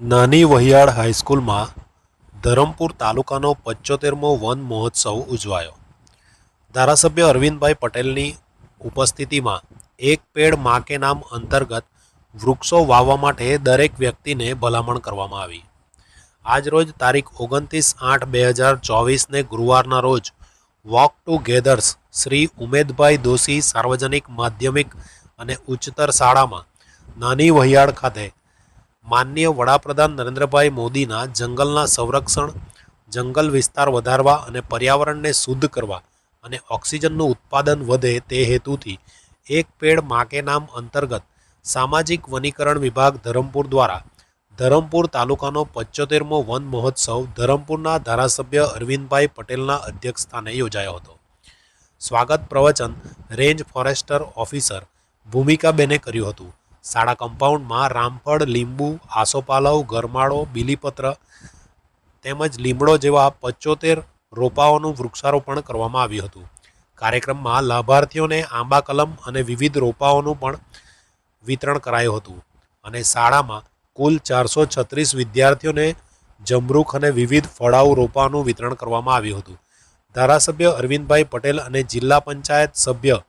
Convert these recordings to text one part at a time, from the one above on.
નાની વહિયાળ હાઈસ્કૂલમાં ધરમપુર તાલુકાનો પંચોતેરમો વન મહોત્સવ ઉજવાયો. ધારાસભ્ય અરવિંદભાઈ પટેલની ઉપસ્થિતિમાં એક પેડ મા કે નામ અંતર્ગત વૃક્ષો વાવવા માટે દરેક વ્યક્તિને ભલામણ કરવામાં આવી. આજરોજ તારીખ ઓગણત્રીસ આઠ બે હજાર ચોવીસને ગુરુવારના રોજ walk togethers Shri Umedbhai Doshi સાર્વજનિક માધ્યમિક અને ઉચ્ચતર શાળામાં નાની વહિયાળ ખાતે માનનીય વડાપ્રધાન નરેન્દ્રભાઈ મોદીના જંગલના સંરક્ષણ, જંગલ વિસ્તાર વધારવા અને પર્યાવરણને શુદ્ધ કરવા અને ઓક્સિજનનું ઉત્પાદન વધે તે હેતુથી એક પેડ માકે નામ અંતર્ગત સામાજિક વનીકરણ વિભાગ ધરમપુર દ્વારા ધરમપુર તાલુકાનો પંચોતેરમો વન મહોત્સવ ધરમપુરના ધારાસભ્ય અરવિંદભાઈ પટેલના અધ્યક્ષસ્થાને યોજાયો હતો. સ્વાગત પ્રવચન રેન્જ ફોરેસ્ટર ઓફિસર ભૂમિકાબેને કર્યું હતું. શાળા કમ્પાઉન્ડમાં રામફળ, લીંબુ, આસોપાલવ, ગરમાળો, બીલીપત્ર તેમજ લીમડો જેવા પંચોતેર રોપાઓનું વૃક્ષારોપણ કરવામાં આવ્યું હતું. કાર્યક્રમમાં લાભાર્થીઓને આંબા કલમ અને વિવિધ રોપાઓનું પણ વિતરણ કરાયું હતું અને શાળામાં કુલ ચારસો છત્રીસ વિદ્યાર્થીઓને જમરૂખ અને વિવિધ ફળાઉ રોપાનું વિતરણ કરવામાં આવ્યું હતું. ધારાસભ્ય અરવિંદભાઈ પટેલ અને જિલ્લા પંચાયત સભ્ય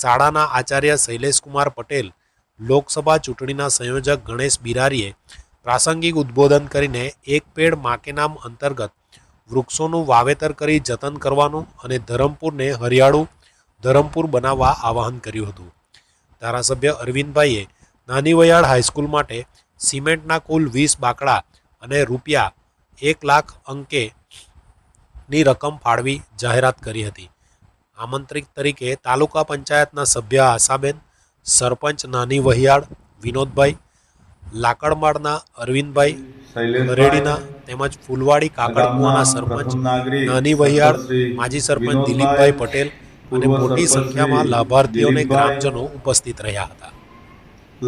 શાળાના આચાર્ય શૈલેષકુમાર પટેલ, લોકસભા ચૂંટણીના સંયોજક ગણેશ બિરારીએ પ્રાસંગિક ઉદ્બોધન કરીને એક પેડ માકેનામ નામ અંતર્ગત વૃક્ષોનું વાવેતર કરી જતન કરવાનું અને ધરમપુરને હરિયાળું ધરમપુર બનાવવા આવાહન કર્યું હતું. ધારાસભ્ય અરવિંદભાઈએ નાની વયાળ હાઈસ્કૂલ માટે સિમેન્ટના કુલ વીસ બાકડા અને રૂપિયા એક લાખ અંકે ની રકમ ફાળવી જાહેરાત કરી હતી. આમંત્રિત તરીકે તાલુકા પંચાયતના સભ્ય આશાબેન સરપંચ નાની વહિયાળ વિનોદભાઈ લાકડમાળના અરવિંદભાઈ ખરેડીના તેમજ ફૂલવાડી કાકડકુવાના સરપંચ નાની વહિયાળ માજી સરપંચ દિલીપભાઈ પટેલ અને મોટી સંખ્યામાં લાભાર્થીઓને ગ્રામજનો ઉપસ્થિત રહ્યા હતા.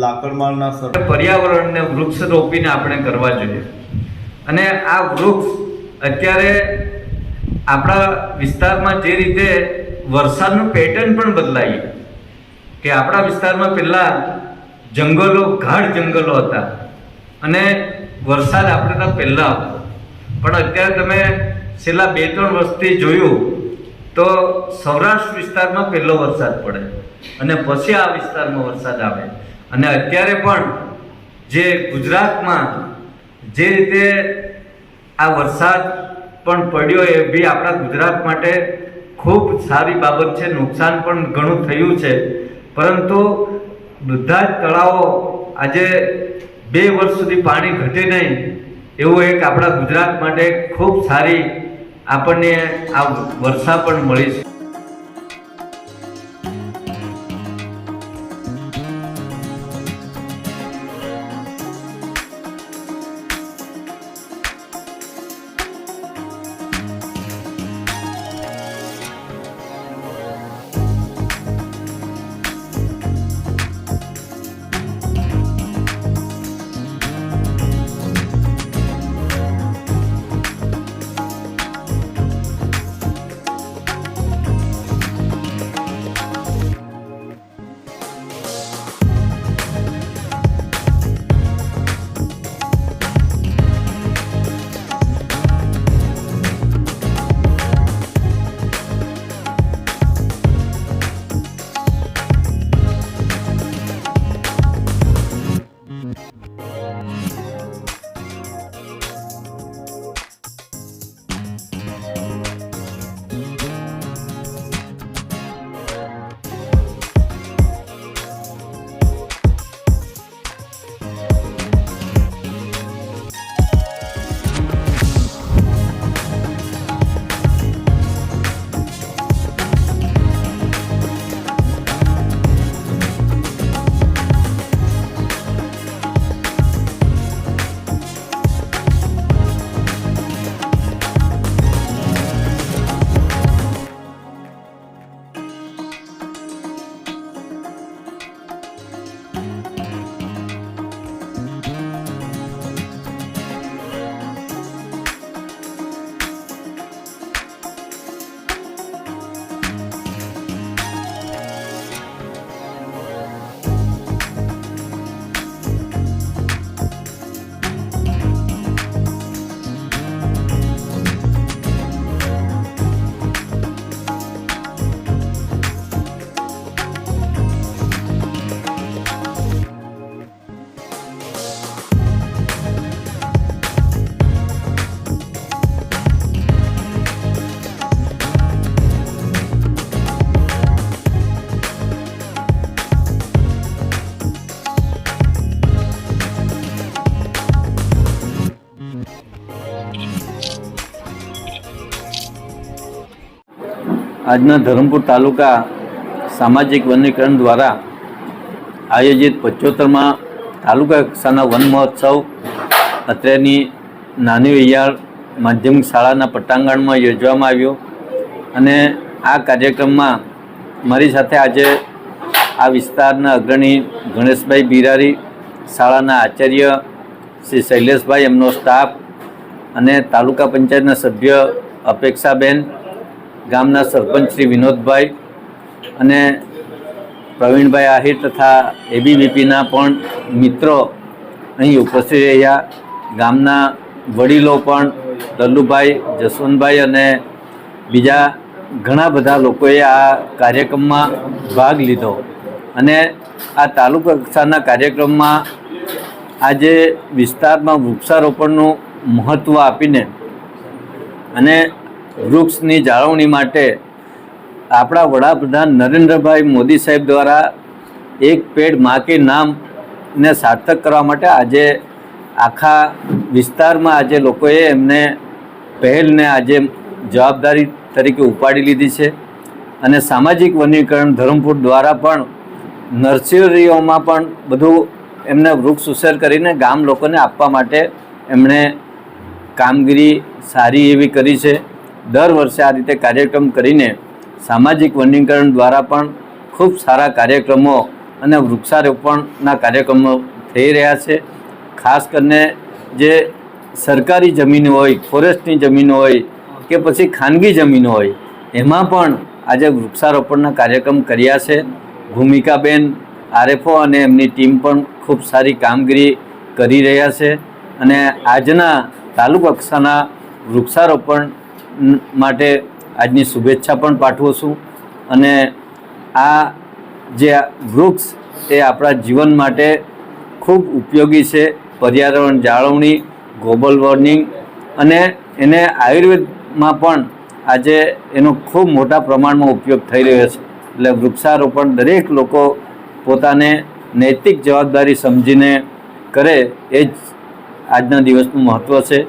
લાકડમાળના સર પર્યાવરણને વૃક્ષ રોપીને આપણે કરવા જોઈએ. અને આ વૃક્ષ અત્યારે આપણા વિસ્તારમાં જે રીતે વરસાદનું પેટર્ન પણ બદલાઈ કે આપણા વિસ્તારમાં પહેલાં જંગલો, ગાઢ જંગલો હતા. અને વરસાદ આપણે ત્યાં પહેલાં આવતો પણ અત્યારે તમે છેલ્લા બે ત્રણ વર્ષથી જોયું તો સૌરાષ્ટ્ર વિસ્તારમાં પહેલો વરસાદ પડે. અને પછી આ વિસ્તારમાં વરસાદ આવે. અને અત્યારે પણ જે ગુજરાતમાં જે રીતે આ વરસાદ પણ પડ્યો એ બી આપણા ગુજરાત માટે ખૂબ સારી બાબત છે, નુકસાન પણ ઘણું થયું છે. પરંતુ બધા જ તળાવો આજે બે વર્ષ સુધી પાણી ઘટે નહીં એવું એક આપણા ગુજરાત માટે ખૂબ સારી આપણને આ વર્ષા પણ મળી છે. આજના ધરમપુર તાલુકા સામાજિક વનીકરણ દ્વારા આયોજિત પંચોતેરમાં તાલુકા કક્ષાના વન મહોત્સવ, અત્રેની નાની વૈયાળ માધ્યમિક શાળાના પટાંગણમાં યોજવામાં આવ્યો અને આ કાર્યક્રમમાં મારી સાથે આજે આ વિસ્તારના અગ્રણી ગણેશભાઈ બિરારી, શાળાના આચાર્ય શ્રી શૈલેષભાઈ, એમનો સ્ટાફ અને તાલુકા પંચાયતના સભ્ય અપેક્ષાબેન ગામના સરપંચ શ્રી વિનોદભાઈ અને પ્રવીણભાઈ આહિર તથા એબીવીપીના પણ મિત્રો અહીં ઉપસ્થિત રહ્યા. ગામના વડીલો પણ દલ્લુભાઈ જસવંતભાઈ અને બીજા ઘણા બધા લોકોએ આ કાર્યક્રમમાં ભાગ લીધો. અને આ તાલુકા કક્ષાના કાર્યક્રમમાં આજે વિસ્તારમાં વૃક્ષારોપણનું મહત્ત્વ આપીને અને વૃક્ષની જાળવણી માટે આપણા વડાપ્રધાન નરેન્દ્રભાઈ મોદી સાહેબ દ્વારા એક પેડ મા કે નામને સાર્થક કરવા માટે આજે આખા વિસ્તારમાં આજે લોકોએ એમને પહેલને આજે જવાબદારી તરીકે ઉપાડી લીધી છે અને સામાજિક વનીકરણ ધરમપુર દ્વારા પણ નર્સરીઓમાં પણ બધું એમને વૃક્ષ ઉછેર કરીને ગામ લોકોને આપવા માટે એમણે કામગીરી સારી એવી કરી છે. દર વર્ષે આ રીતે કાર્યક્રમ કરીને સામાજિક વનીકરણ દ્વારા પણ ખૂબ સારા કાર્યક્રમો અને વૃક્ષારોપણના કાર્યક્રમો થઈ રહ્યા છે. ખાસ કરીને જે સરકારી જમીન હોય, ફોરેસ્ટની જમીન હોય કે પછી ખાનગી જમીન હોય, એમાં પણ આજે વૃક્ષારોપણના કાર્યક્રમ કર્યા છે. ભૂમિકાબેન આરએફઓ અને એમની ટીમ પણ ખૂબ સારી કામગીરી કરી રહ્યા છે. અને આજના તાલુકા કક્ષાના વૃક્ષારોપણ માટે આજની શુભેચ્છા પણ પાઠવું છું. અને આ જે વૃક્ષ એ આપણા જીવન માટે ખૂબ ઉપયોગી છે. પર્યાવરણ જાળવણી ગ્લોબલ વોર્મિંગ અને એને આયુર્વેદમાં પણ આજે એનો ખૂબ મોટા પ્રમાણમાં ઉપયોગ થઈ રહ્યો છે. એટલે વૃક્ષારોપણ દરેક લોકો પોતાને નૈતિક જવાબદારી સમજીને કરે એ જ આજના દિવસનું મહત્ત્વ છે.